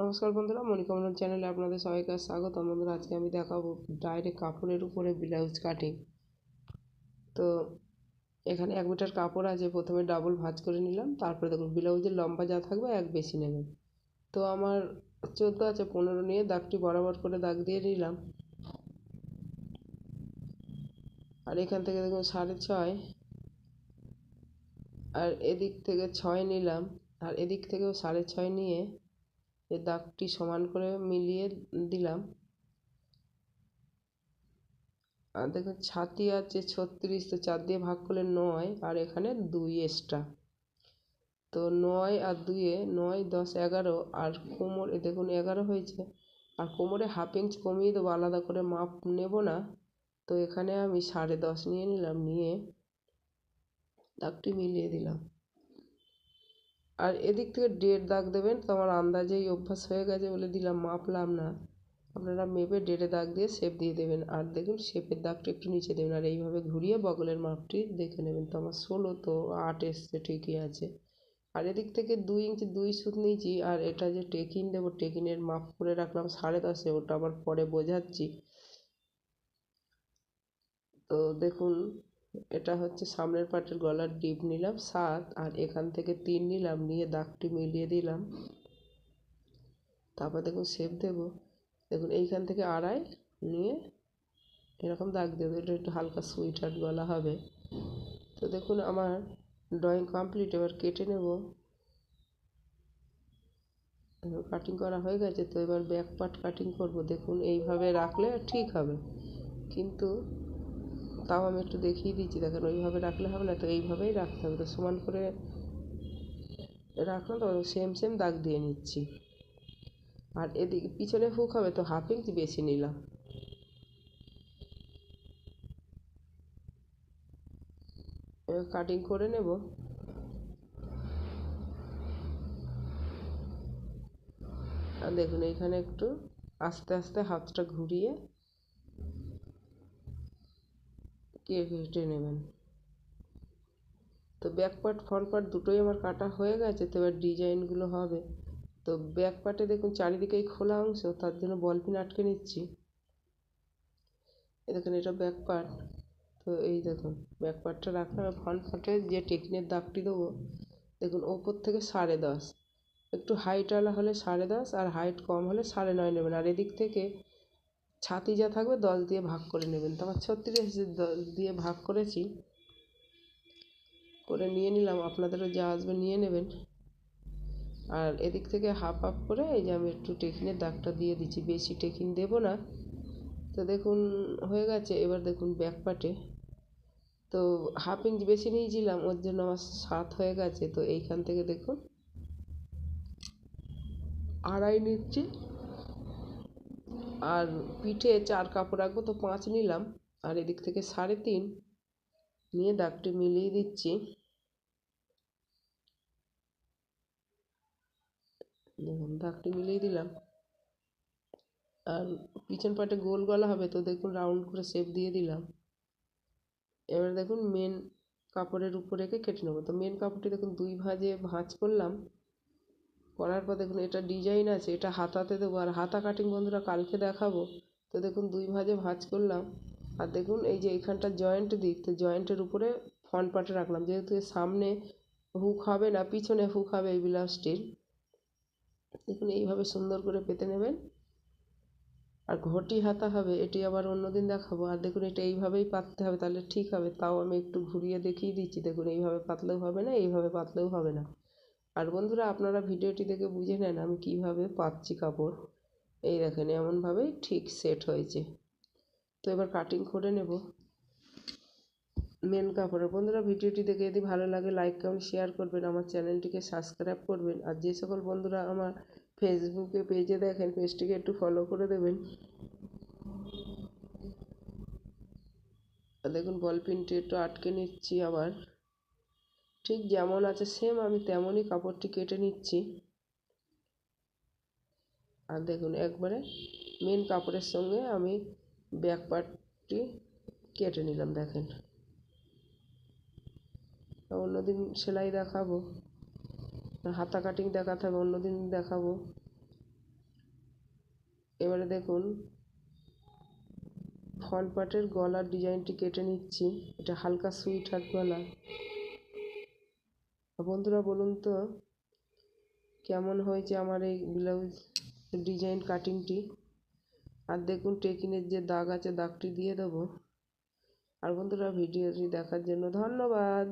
নমস্কার বন্ধুরা মণিকমল চ্যানেলে আপনাদের সবাইকে স্বাগত। বন্ধুরা আজকে আমি দেখাবো ডাইরেক্ট কাপড়ের উপরে ব্লাউজ কাটিং তো এখানে এক মিটার কাপড় আছে, প্রথমে ডাবল ভাঁজ করে নিলাম, তারপরে দেখুন ব্লাউজের লম্বা যা থাকবে এক বেশি নেবেন। তো আমার চোদ্দ আছে, পনেরো নিয়ে দাগটি বরাবর করে দাগ দিয়ে নিলাম। আর এখান থেকে দেখুন সাড়ে ছয়, আর এদিক থেকে ছয় নিলাম, আর এদিক থেকেও সাড়ে ছয় নিয়ে এই দাগটি সমান করে মিলিয়ে দিলাম। আর দেখুন, ছাতি আছে ছত্রিশ, তো চার দিয়ে ভাগ করলে নয়, আর এখানে দুই এক্সট্রা তো নয় আর দুইয়ে নয়, দশ, এগারো, আর কোমরে দেখুন, এগারো হয়েছে। আর কোমরে হাফ ইঞ্চ কমিয়ে দেবো, আলাদা করে মাপ নেব না। তো এখানে আমি সাড়ে দশ নিয়ে নিলাম, নিয়ে দাগটি মিলিয়ে দিলাম। আর এদিক থেকে ডেট দাগ দেবেন, তো আমার আন্দাজেই অভ্যাস হয়ে গেছে বলে দিলাম, মাপলাম না। আপনারা মেপে ডেটে দাগ দিয়ে শেপ দিয়ে দেবেন। আর দেখুন, শেপের দাগটা একটু নিচে দেবেন। আর এইভাবে ঘুরিয়ে বগলের মাপটি দেখে নেবেন। তো আমার ষোলো তো আট এসছে, ঠিকই আছে। আর এদিক থেকে দুই ইঞ্চি, দুই সুত নিয়েছি। আর এটা যে টেকিন দেবো, টেকিনের মাপ করে রাখলাম সাড়ে দশে, ওটা আবার পরে বোঝাচ্ছি। তো দেখুন এটা হচ্ছে সামনের পাটের গলার ডিপ নিলাম, সাত, আর এখান থেকে তিন নিলাম, নিয়ে দাগটি মিলিয়ে দিলাম। তারপর দেখুন শেপ দেব। দেখুন এইখান থেকে আড়াই নিয়ে এরকম দাগ দেবো, এটা একটু হালকা সুইটার গলা হবে। তো দেখুন আমার ড্রয়িং কমপ্লিট এবার কেটে নেব। কাটিং করা হয়ে গেছে, তো এবার ব্যাক পার্ট কাটিং করব। দেখুন এইভাবে রাখলে ঠিক হবে। কিন্তু তাও আমি একটু দেখিয়ে দিচ্ছি। দেখেন, ওইভাবে রাখলে হবে না, তো এইভাবেই রাখতে হবে। তো সমান করে রাখলাম, তো সেম সেম দাগ দিয়ে নিচ্ছি। আর এদিকে পিছনে হুক হবে, তো হাফ ইঞ্চ বেশি নিলাম। কাটিং করে নেব। আর দেখুন, এখানে একটু আস্তে আস্তে হাতটা ঘুরিয়ে কেটে নেবেন? তো ব্যাক পার্ট ফ্রন্ট পার্ট দুটোই আমার কাটা হয়ে গেছে, তো এবার ডিজাইনগুলো হবে। তো ব্যাক পার্টে দেখুন, চারিদিকেই খোলা অংশ, তার জন্য বল পিন আটকে নিচ্ছি। দেখুন, এটা ব্যাক পার্ট তো এই দেখুন ব্যাক পার্টটা রাখলাম ফ্রন্ট পার্টে যে টেকনিক দাগটি দেবো, দেখুন, ওপর থেকে সাড়ে দশ। একটু হাইটওয়ালা হলে সাড়ে দশ, আর হাইট কম হলে সাড়ে নয় নেবেন। আর এদিক থেকে ছাতি যা থাকবে দশ দিয়ে ভাগ করে নেবেন। তো আমার ছত্রিশ দিয়ে ভাগ করেছি। করে নিয়ে নিলাম, আপনাদেরও যা আসবে নিয়ে নেবেন। আর এদিক থেকে হাফ হাফ করে এই যে আমি একটু টেকিনের দাগটা দিয়ে দিচ্ছি, বেশি টেকিন দেব না। তো দেখুন, হয়ে গেছে। এবার দেখুন ব্যাক পার্টে তো হাফ ইঞ্চ বেশি নিয়েছিলাম, ওর জন্য আমার সাত হয়ে গেছে। তো এইখান থেকে দেখুন, আড়াই নিচ্ছি। আর পিঠে চার কাপড় রাখব, তো পাঁচ নিলাম। আর এদিক থেকে সাড়ে তিন নিয়ে দাগটি মিলিয়ে দিচ্ছি। দেখুন, দাগটি মিলিয়ে দিলাম। আর পিছন পাটে গোল গলা হবে, তো দেখুন রাউন্ড করে শেপ দিয়ে দিলাম। এবার দেখুন মেন কাপড়ের উপর রেখে কেটে নেব। তো মেন কাপড়টি দেখুন দুই ভাঁজে ভাঁজ করলাম। করার পর দেখুন এটা ডিজাইন আছে, এটা হাতাতে দেবো। আর হাতা কাটিং বন্ধুরা কালকে দেখাবো। তো দেখুন দুই ভাঁজে ভাঁজ করলাম। আর দেখুন এই যে এইখানটা জয়েন্ট দিক, তো জয়েন্টের উপরে ফ্রন্ট পার্টে রাখলাম। যেহেতু এর সামনে হুক হবে না, পিছনে হুক হবে এই ব্লাউজটির দেখুন এইভাবে সুন্দর করে পেতে নেবেন। আর ঘটি হাতা হবে, এটি আবার অন্যদিন দেখাবো। আর দেখুন এটা এইভাবেই পাততে হবে, তাহলে ঠিক হবে। তাও আমি একটু ঘুরিয়ে দেখিয়ে দিচ্ছি। দেখুন এইভাবে পাতলেও হবে না, এইভাবে পাতলেও হবে না। আর বন্ধুরা, আপনারা ভিডিওটি দেখে বুঝে নেন আমি কীভাবে পাচ্ছি কাপড় এই দেখেন, এমনভাবেই ঠিক সেট হয়েছে। তো এবার কাটিং করে নেব মেন কাপড়ের। বন্ধুরা, ভিডিওটি দেখে যদি ভালো লাগে লাইক কমেন্ট শেয়ার করবেন, আমার চ্যানেলটিকে সাবস্ক্রাইব করবেন। আর যে সকল বন্ধুরা আমার ফেসবুকে পেজে দেখেন পেজটিকে একটু ফলো করে দেবেন। দেখুন বল পিনটি একটু আটকে নিচ্ছি আবার। ঠিক যেমন আছে সেম আমি তেমনই কাপড়টি কেটে নিচ্ছি। আর দেখুন, একবারে মেন কাপড়ের সঙ্গে আমি ব্যাক পার্টটি কেটে নিলাম, দেখেন। অন্যদিন সেলাই দেখাবো, হাতা কাটিং দেখাতে হবে, অন্যদিন দেখাবো। এবারে দেখুন ফল পার্টের গলার ডিজাইনটি কেটে নিচ্ছি। এটা হালকা সুইট হাট গলা বন্ধুরা বলুন তো, কেমন হয়েছে আমার এই ব্লাউজ ডিজাইন কাটিংটি আর দেখুন টেকিনের যে দাগ আছে, দাগটি দিয়ে দেবো। আর বন্ধুরা ভিডিওটি দেখার জন্য ধন্যবাদ।